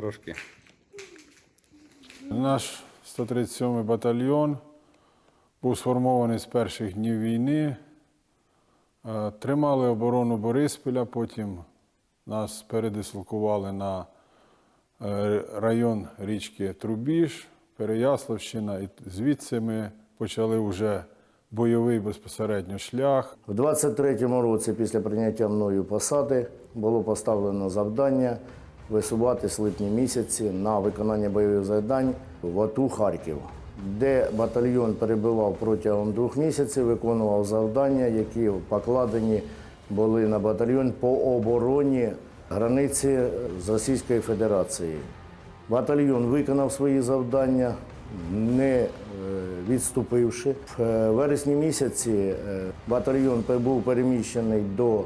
трошки. Наш 137-й батальйон був сформований з перших днів війни. Е, Тримали оборону Бориспіля, потім нас передислокували на е, район річки Трубіж, Переяславщина. І звідси ми почали вже бойовий безпосередньо шлях. У 23-му році, після прийняття мною посади, було поставлено завдання висуватись в липні місяці на виконання бойових завдань в АТУ Харків, де батальйон перебував протягом двох місяців, виконував завдання, які покладені були на батальйон по обороні границі з Російською Федерацією. Батальйон виконав свої завдання, не е, відступивши. В е, вересні місяці е, батальйон був переміщений до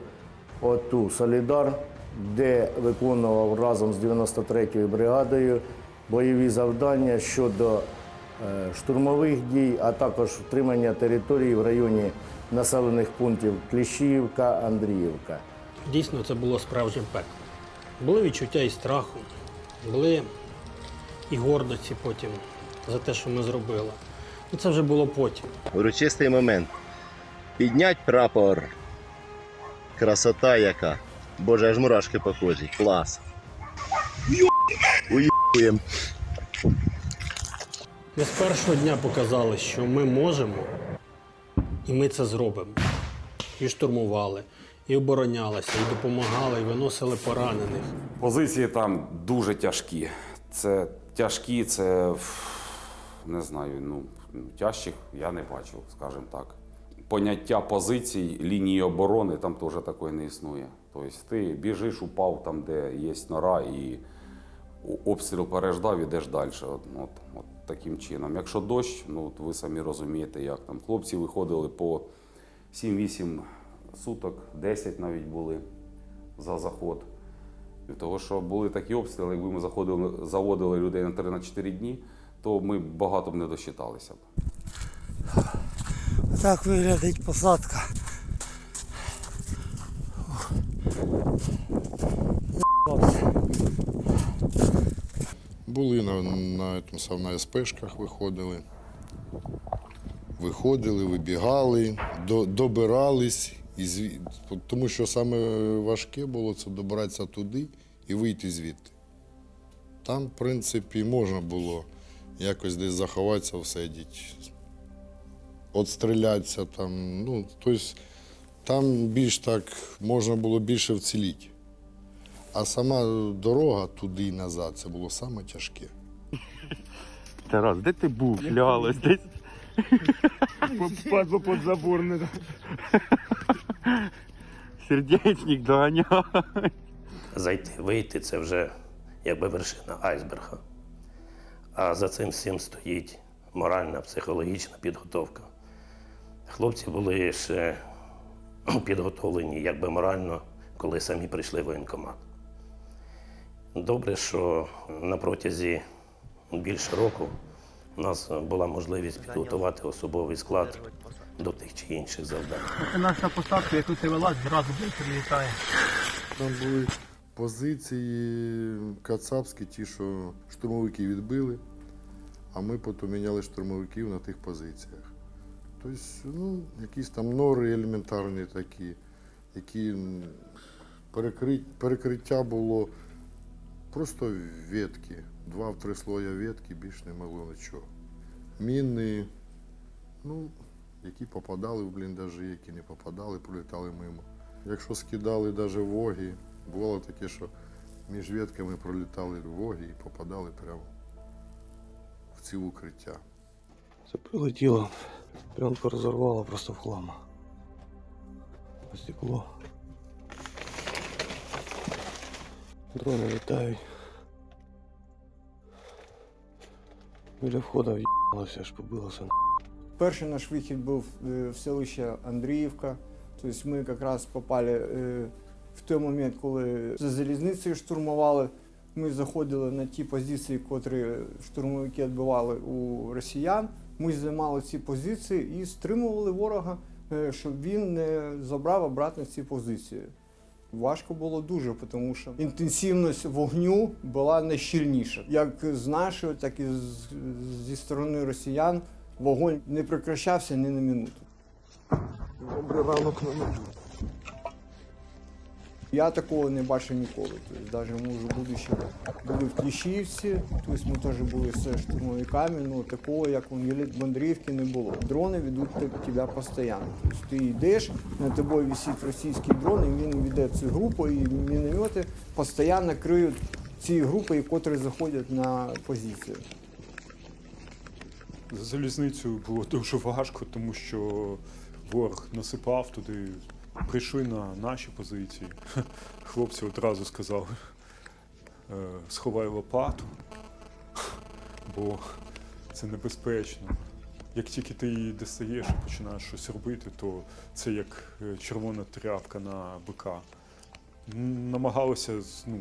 ОТУ Солідар, де виконував разом з 93-ю бригадою бойові завдання щодо е, штурмових дій, а також втримання території в районі населених пунктів Кліщіївка, Андріївка. Дійсно, це було справжнім пеклом. Були відчуття і страху, були і гордості потім за те, що ми зробили. Ну, це вже було потім. Урочистий момент. Піднять прапор. Красота яка. Боже, аж мурашки похожі. Клас. Уїбуєм. Ми з першого дня показали, що ми можемо, і ми це зробимо. І штурмували, і оборонялися, і допомагали, і виносили поранених. Позиції там дуже тяжкі. Це тяжкі, це не знаю, ну тяжчих я не бачив, скажімо так. Поняття позицій, лінії оборони там теж такої не існує. Тобто ти біжиш, упав там, де є нора, і обстріл переждав, ідеш далі. От, от, от таким чином. Якщо дощ, ну от ви самі розумієте, як там. Хлопці виходили по 7-8 суток, 10 навіть були за заход. Від того, що були такі обстріли, якби ми заходили, заводили людей на 3-4 дні, то ми багато б не досчиталися. Так виглядить посадка. Були на, на, этом на СПшках виходили. Виходили, вибігали, до, добирались. І зві... Тому що саме важке було це добратися туди і вийти звідти. Там, в принципі, можна було якось десь заховатися, всидіти, отстрілятися там. Ну, тобто там більш так можна було більше вціліти. А сама дорога туди і назад це було саме тяжке. Тарас, де ти був? Шлялась десь. Падло под забор не Сердечник доганяв. зайти, вийти це вже якби вершина айсберга. А за цим всім стоїть моральна, психологічна підготовка. Хлопці були ще підготовлені якби морально, коли самі прийшли в воєнкомат. Добре, що на протязі більше року у нас була можливість підготувати особовий склад до тих чи інших завдань. Це Наша посадка, як тут ти вилазь, зразу прилітає. Там були позиції кацапські, ті, що штурмовики відбили, а ми потім міняли штурмовиків на тих позиціях. Тобто, ну, якісь там нори елементарні такі, які перекриття було просто ветки, два-три слоя ветки, більш не могло нічого. Міни, ну, які попадали в бліндажі, які не попадали, пролітали мимо. Якщо скидали навіть воги, бувало таке, що між ветками пролітали воги і попадали прямо в ці укриття. Це прилетіло. Пленку розорвало просто в хлам. Стекло. Дрони літають. Біля входу в'їбалося, аж побилося. Перший наш вихід був е, в селище Андріївка. Тобто ми якраз попали е, в той момент, коли за залізницею штурмували. Ми заходили на ті позиції, котрі штурмовики відбивали у росіян. Ми займали ці позиції і стримували ворога, е, щоб він не забрав обратно ці позиції. Важко було дуже, тому що інтенсивність вогню була найщільніша. Як з нашої, так і зі сторони росіян вогонь не прекращався ні на минуту. Добрий ранок на. Я такого не бачив ніколи. Тобто, навіть ми вже будучи були в Кліщівці, тобто ми теж були з штурмовиками, ну такого, як у Мандрівки, не було. Дрони ведуть тебе постійно. Тобто ти йдеш, над тобою висить російський дрон, і він веде цю групу, і міномети постійно криють ці групи, які заходять на позицію. За залізницею було дуже важко, тому що ворог насипав туди. Прийшли на наші позиції. Хлопці одразу сказали, е, сховай лопату, бо це небезпечно. Як тільки ти її дістаєш і починаєш щось робити, то це як е, червона тряпка на бика. Намагалися ну,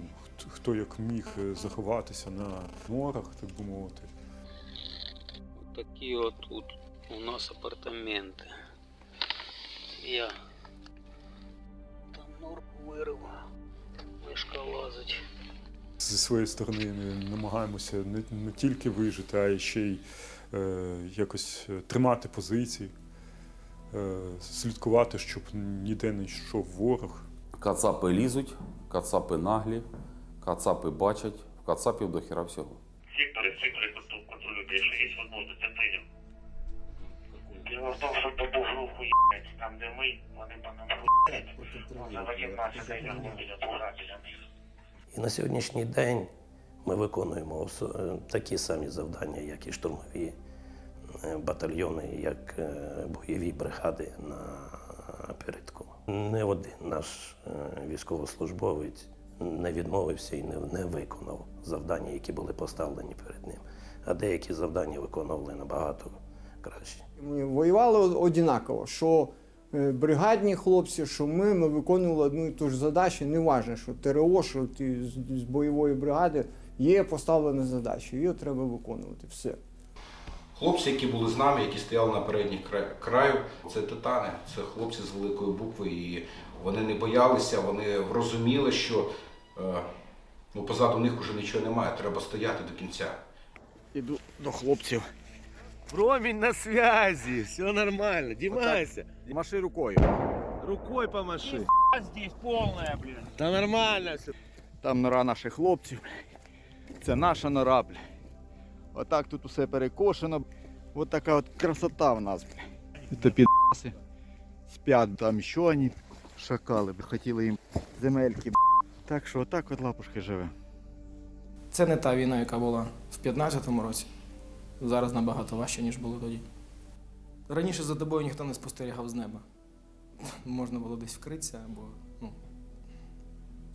хто як міг е, заховатися на морах, так би мовити. Такі от у нас апартаменти. Я там вирив, мишка лазить. Зі своєї сторони не- намагаємося не, не тільки вижити, а ще й е, якось е, тримати позиції, е, слідкувати, щоб ніде не йшов ворог. Кацапи лізуть, кацапи наглі, кацапи бачать, в кацапів до хіра всього. Сектори, сектори контролю, якщо Дело в тому, що добу групу їбать, там де ми, вони по нам хуять. Них. І на сьогоднішній день ми виконуємо е, такі самі завдання, як і штурмові е, батальйони, як е, бойові бригади на передку. Не один наш військовослужбовець не відмовився і не виконав завдання, які були поставлені перед ним. А деякі завдання виконували набагато краще. Ми воювали однаково, що е, бригадні хлопці, що ми, ми виконували одну і ту ж задачу. Не важливо, що ТРО, що ти з, з бойової бригади, є поставлена задача, її треба виконувати. Все. Хлопці, які були з нами, які стояли на передніх кра- краю, це титани, це хлопці з великої букви, і вони не боялися, вони розуміли, що е, ну, позаду них уже нічого немає, треба стояти до кінця. Іду до хлопців. Промінь на связі, все нормально, Дімайся. Маши рукою. Рукой помаши. Здесь повна, блін. Та нормально все. Там нора наших хлопців. Це наша нора, бля. Отак тут усе перекошено. От така от красота в нас, бля. Це підаси. Спять там ще вони шакали, бля. Хотіли їм земельки, бля. Так що отак от лапушки живе. Це не та війна, яка була в 15-му році. Зараз набагато важче, ніж було тоді. Раніше за тобою ніхто не спостерігав з неба. Можна було десь вкритися або. Ну,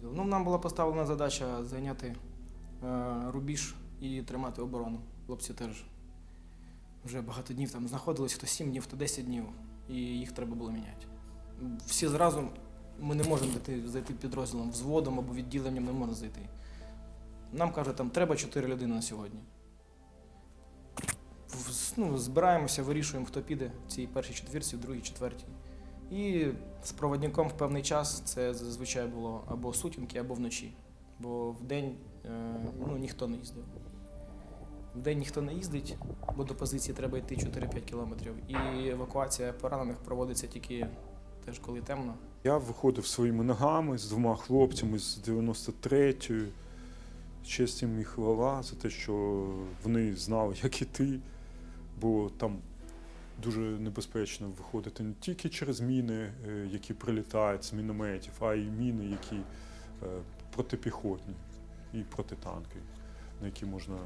ну, нам була поставлена задача зайняти е, рубіж і тримати оборону. Хлопці теж вже багато днів там знаходились, хто 7 днів, хто 10 днів, і їх треба було міняти. Всі зразу ми не можемо зайти, зайти підрозділом, взводом або відділенням не можна зайти. Нам кажуть, там треба 4 людини на сьогодні. В- Ну, збираємося, вирішуємо, хто піде в цій першій четвірці, в другій, четвертій. І з проводником в певний час це зазвичай було або сутінки, або вночі. Бо вдень е, ну, ніхто не їздив. Вдень ніхто не їздить, бо до позиції треба йти 4-5 кілометрів. І евакуація поранених проводиться тільки теж коли темно. Я виходив своїми ногами з двома хлопцями з 93-ї. Честь їм і хвала за те, що вони знали, як іти, бо там дуже небезпечно виходити не тільки через міни, е, які прилітають з мінометів, а й міни, які е, протипіхотні і протитанки, на які можна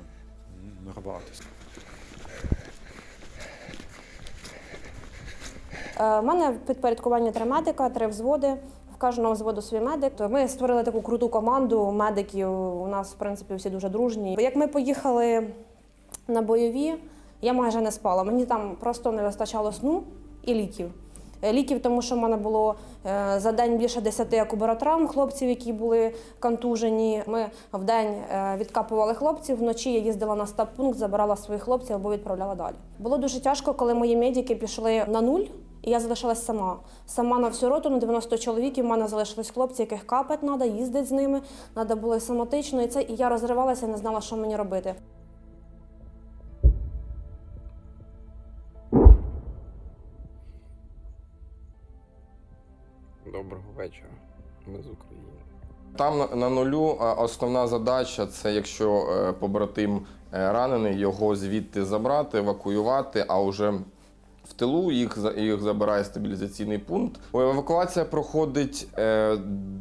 нарватися. У Е, мене підпорядкування три медика, три взводи. В кожного взводу свій медик. Ми створили таку круту команду медиків. У нас, в принципі, всі дуже дружні. Як ми поїхали на бойові, я майже не спала. Мені там просто не вистачало сну і ліків. Е, Ліків, тому що в мене було е, за день більше 10 акубаротравм хлопців, які були контужені. Ми в день е, відкапували хлопців. Вночі я їздила на стаб-пункт, забирала своїх хлопців або відправляла далі. Було дуже тяжко, коли мої медики пішли на нуль І я залишилась сама. Сама на всю роту, на 90 чоловіків. У мене залишились хлопці, яких капати треба, їздити з ними. Треба було і самотично, і це. І я розривалася, не знала, що мені робити. Там на- нулю основна задача це якщо е, побратим е, ранений, його звідти забрати, евакуювати, а вже в тилу їх, їх забирає стабілізаційний пункт. Евакуація проходить е,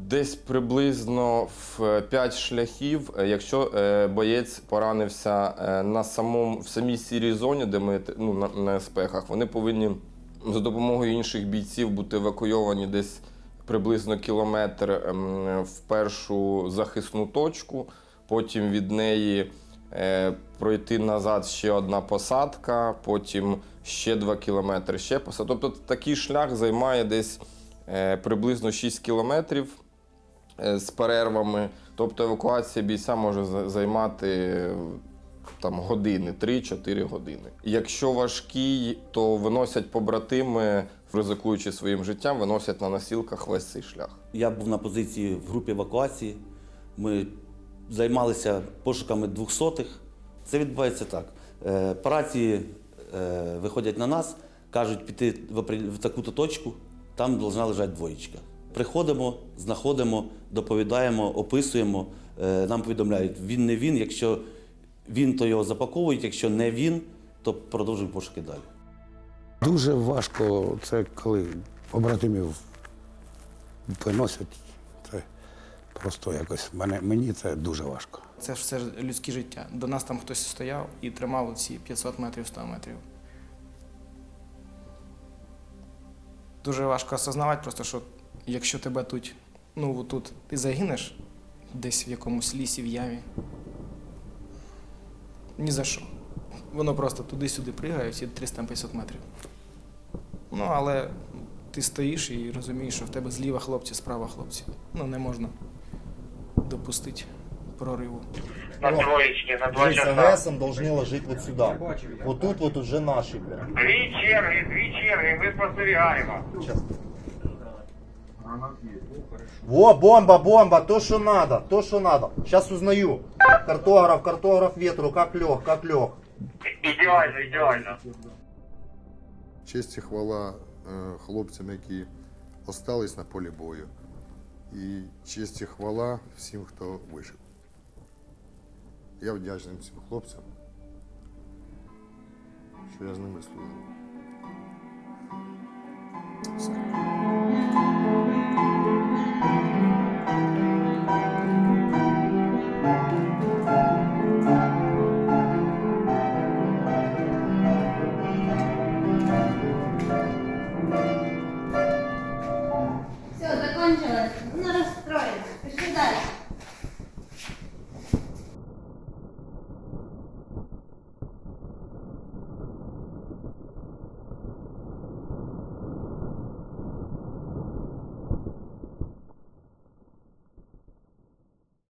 десь приблизно в 5 шляхів. Якщо боєць поранився на самому в самій сірій зоні, де ми ну, на, на спехах, вони повинні за допомогою інших бійців бути евакуйовані десь приблизно кілометр ем, в першу захисну точку, потім від неї е, пройти назад ще одна посадка, потім ще 2 кілометри, ще посадка. Тобто такий шлях займає десь е, приблизно 6 кілометрів е, з перервами. Тобто евакуація бійця може займати там години, 3-4 години. Якщо важкий, то виносять побратими, ризикуючи своїм життям, виносять на носілках весь цей шлях. Я був на позиції в групі евакуації. Ми займалися пошуками двохсотих. Це відбувається так. Е, По рації е, виходять на нас, кажуть піти в таку-то точку, там повинна лежати двоєчка. Приходимо, знаходимо, доповідаємо, описуємо. Е, Нам повідомляють, він не він. Якщо він, то його запаковують, якщо не він, то продовжуємо пошуки далі. Дуже важко це коли побратимів виносять. Це просто якось мене, мені це дуже важко. Це ж все ж людське життя. До нас там хтось стояв і тримав ці 500 метрів, 100 метрів. Дуже важко осознавати, просто що якщо тебе тут, ну тут ти загинеш десь в якомусь лісі, в ямі. Ні за що. Воно просто туди-сюди пригає, всі 350 метрів. Ну, але ти стоїш і розумієш, що в тебе зліва хлопці, справа хлопці. Ну, не можна допустити прориву. На троечке, на два часа. АГСом должны ложить вот сюда. Вот тут вот уже наши. Дві черги, дві черги, ми спостерігаємо. Во, бомба, бомба, то, что надо, то, что надо. Сейчас узнаю. Картограф, картограф ветру, как лег, как лег. Идеально, идеально. Честь и хвала э, е, хлопцям, які остались на полі бою. І честь і хвала всім, хто вижив. Я вдячний цим хлопцям, що я з ними служив. Все.